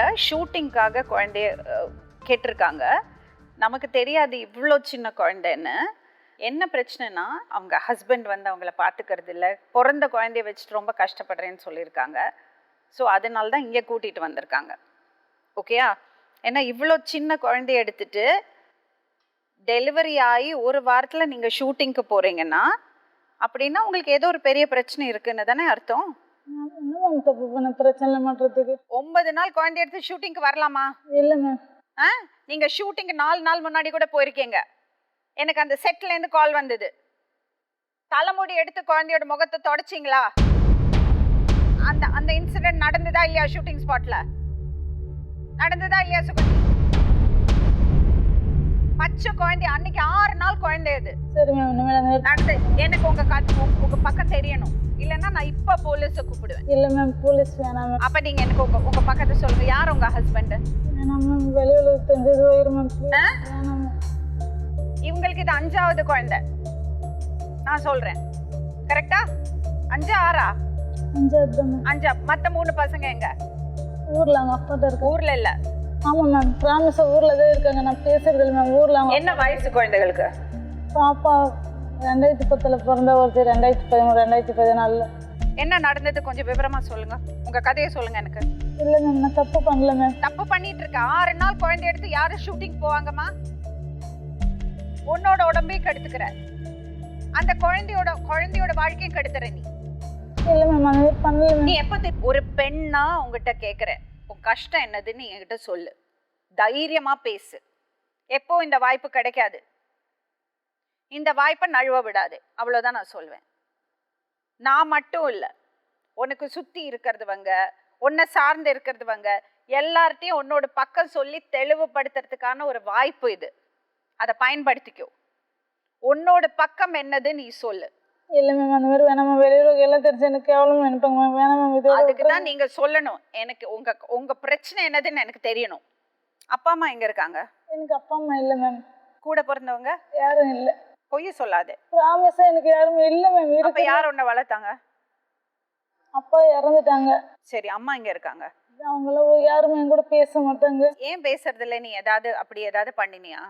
இல்லை ஷூட்டிங்காக குழந்தைய கேட்டிருக்காங்க. நமக்கு தெரியாது இவ்வளோ சின்ன குழந்தைன்னு. என்ன பிரச்சனைனா அவங்க ஹஸ்பண்ட் வந்து அவங்கள பார்த்துக்கிறது இல்லை. பிறந்த குழந்தைய வச்சுட்டு ரொம்ப கஷ்டப்படுறேன்னு சொல்லியிருக்காங்க. ஸோ அதனால தான் இங்கே கூட்டிகிட்டு வந்திருக்காங்க. ஓகேயா ஏன்னா இவ்வளோ சின்ன குழந்தைய எடுத்துட்டு டெலிவரி ஆகி ஒரு வாரத்தில் நீங்கள் ஷூட்டிங்க்கு போகிறீங்கன்னா அப்படின்னா உங்களுக்கு ஏதோ ஒரு பெரிய பிரச்சனை இருக்குன்னு தானே அர்த்தம்? என்ன மேம் தப்பு பண்ண பிரச்சனை மாட்டுறதுக்கு. ஒன்பது நாள் குழந்தை எடுத்து ஷூட்டிங்க்கு வரலாமா? இல்லை மேம் ஆ? நீங்க ஷூட்டிங்க்கு நாலு நாள் முன்னாடி கூட போயிருக்கீங்க. எனக்கு அந்த செட்ல இருந்து கால் வந்தது. தலைமுடி எடுத்து குழந்தையோட முகத்தை தொடச்சிங்களா? அந்த அந்த இன்சிடென்ட் நடந்ததா இல்லையா ஷூட்டிங் ஸ்பாட்ல நடந்ததா இல்லையா சுகந்தி பச்சை குழந்தை அன்னைக்கு ஆறு நாள் குழந்தை இது சரி மேம் நடந்து எனக்கு உங்க கத் உங்க- பக்கம் தெரியணும். இல்லைன்னா நான் இப்ப போலீஸை கூப்பிடுவேன். இல்லை மேம் போலீஸ் வேணாம் மேம் அப்ப நீங்க எனக்கு உங்க உங்க பக்கத்தை சொல்லுங்க. யார் உங்க ஹஸ்பண்ட் வேணாம் மேம் வெளியில் தெரிஞ்சது போயிடும் மேம் இவங்களுக்கு இது அஞ்சாவது குழந்தை. நான் சொல்றேன். கரெக்டா அஞ்சு ஆறா? மேம் அஞ்சா மத்த மூணு பசங்க எங்க? ஊரில் அவங்க இருக்கு ஊர்ல இல்ல. ஆமாம் மேம் ப்ராமிஸா ஊரில் தான் இருக்காங்க. நான் பேசுறது இல்லை மேம் ஊரில் அவங்க என்ன வயசு குழந்தைகளுக்கு? பாப்பா ரெண்டாயிரத்தி பத்தில் பிறந்த ஒருத்தர் ரெண்டாயிரத்தி பதிமூணு ரெண்டாயிரத்தி பதினாலில். என்ன நடந்தது? கொஞ்சம் விவரமா சொல்லுங்க. உங்க கதையை சொல்லுங்க எனக்கு. இல்லை மேம் நான் தப்பு பண்ணல மேம் தப்பு பண்ணிட்டு இருக்க ஆறு நாள் குழந்தை எடுத்து யாரு ஷூட்டிங் போவாங்கம்மா? உன்னோட உடம்பையும் கெடுத்துக்கிற. அந்த குழந்தையோட குழந்தையோட வாழ்க்கையும் கெடுத்துற நீ. இல்லை மேம் அந்த மாதிரி பண்ணல நீ எப்போ தெ- ஒரு பெண்ணா உங்ககிட்ட கேட்குறேன் உன் கஷ்டம் என்னதுன்னு என்கிட்ட சொல்லு. தைரியமா பேசு. எப்போ இந்த வாய்ப்பு கிடைக்காது. இந்த வாய்ப்பை நழுவ விடாது. அவ்வளோதான் நான் சொல்வேன். நான் மட்டும் இல்லை. உனக்கு சுற்றி இருக்கிறதுவங்க உன்னை சார்ந்து இருக்கிறதுவங்க எல்லார்ட்டையும் உன்னோட பக்கம் சொல்லி தெளிவுபடுத்துறதுக்கான ஒரு வாய்ப்பு இது. அதை பயன்படுத்திக்கோ. உன்னோட பக்கம் என்னது நீ சொல்லு. இல்லை மேம் அந்த மாதிரி வேணாம் மேம் வெளியில் எல்லாம் தெரிஞ்சு எனக்கு கேவலம் நினைப்பாங்க மேம் வேணாம் மேம் இதோட அதுக்கு தான் நீங்க சொல்லணும். எனக்கு உங்க உங்க பிரச்சனை என்னதுன்னு எனக்கு தெரியணும். அப்பா அம்மா எங்க இருக்காங்க? எனக்கு அப்பா அம்மா இல்லை மேம் கூட பிறந்தவங்க? யாரும் இல்லை. பொய்ய சொல்லாது. ப்ராமிஸா எனக்கு யாருமே இல்லை மேம் அப்ப இருக்கு யார் உன்னை வளர்த்தாங்க? அப்பா இறந்துட்டாங்க. சரி அம்மா எங்க இருக்காங்க? அவங்கள யாருமே என் கூட பேச மாட்டாங்க. ஏன் பேசுறது இல்ல நீ? ஏதாவது அப்படி ஏதாவது பண்ணினியா?